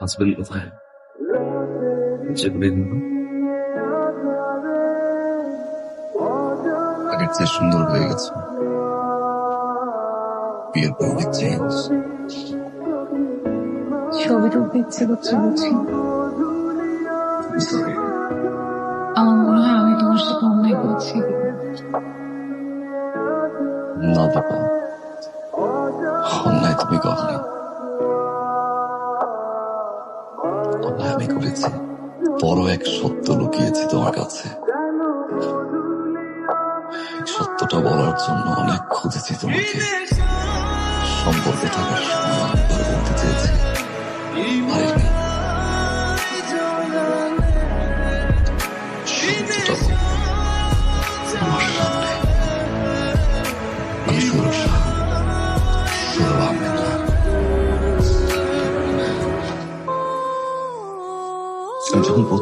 Husband কোথায় আগের চেয়ে সুন্দর হয়ে গেছে। বিয়ের পর চেঞ্জ ছবি তুলতে ইচ্ছে করছে বুঝি আমার মনে হয় আমি তোমার সাথে অন্যায় করছি। না বাবা অন্যায় তুমি কখনই আমি করেছি, বড় এক সত্য লুকিয়েছি তোমার কাছে। সত্যটা বলার জন্য অনেক খুঁজেছি তোমাকে। সম্পর্কে থাকার সময় চেয়েছি।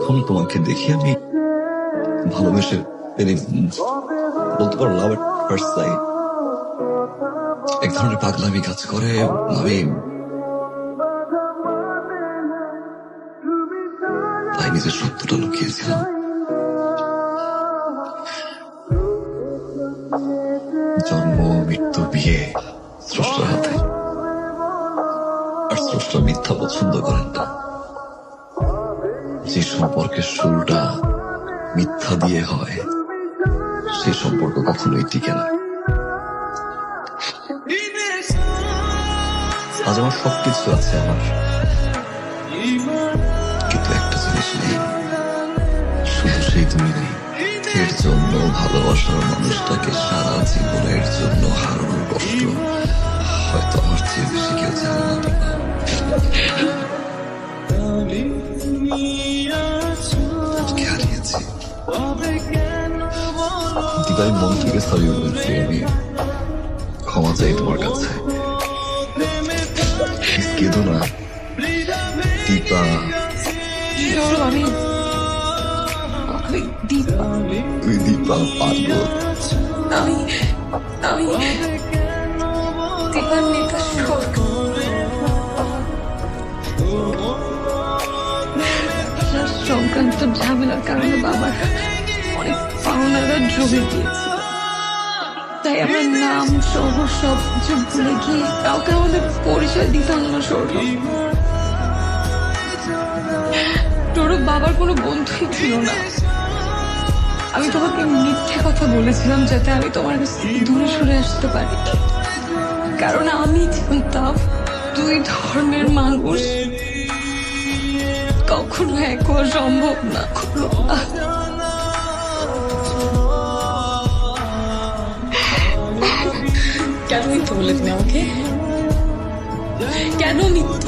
যখন তোমাকে দেখি আমি ভালোবেসে বলতে পারো লাভ এট ফার্স্ট সাইট এক ধরনের পাগলামি কাজ করে, আমি তাই নিজের সত্যটা লুকিয়েছিলাম। জন্ম, মৃত্যু, বিয়ে, স্রষ্টার হাতে। আর স্রষ্টা মিথ্যা পছন্দ করেন না। যে সম্পর্কের শুরুটা মিথ্যা দিয়ে হয়, সে সম্পর্ক কখনোই টিকে না। আজ আমার সবকিছু আছে আমার। কিন্তু একটা জিনিস নেই। শুধু সেই তুমি নেই। এর জন্য ভালোবাসার মানুষটাকে দিবাই মন থেকে সরি বলছি আমি ক্ষমা চাই তোমার কাছে। কেঁদো না দীপা। আমি আমি দীপা। তুই দীপা পারব আমি আমি দীপার নেতা সংক্রান্ত ঝামেলার কারণে বাবার পাওনারা জমে দিয়েছিল তাই আমার নাম সহ সব কিছু ভুলে গিয়ে কাউকে আমাদের পরিচয় দিতাম না, সৌরভ। সৌরভ, বাবার কোনো বন্ধুই ছিল না। আমি তোমাকে মিথ্যে কথা বলেছিলাম যাতে আমি তোমার দূরে সরে আসতে পারি। কারণ আমি জানতাম দুই ধর্মের মানুষ, কখনো এক হওয়া সম্ভব না কেন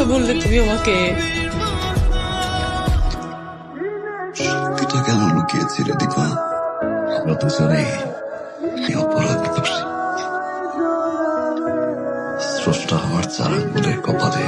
মিথ্যা বললে তুমি আমাকে। সত্যিটা কেন লুকিয়েছিলে আমরা দুজনে স্রষ্টা আঙ্গুলের কপালে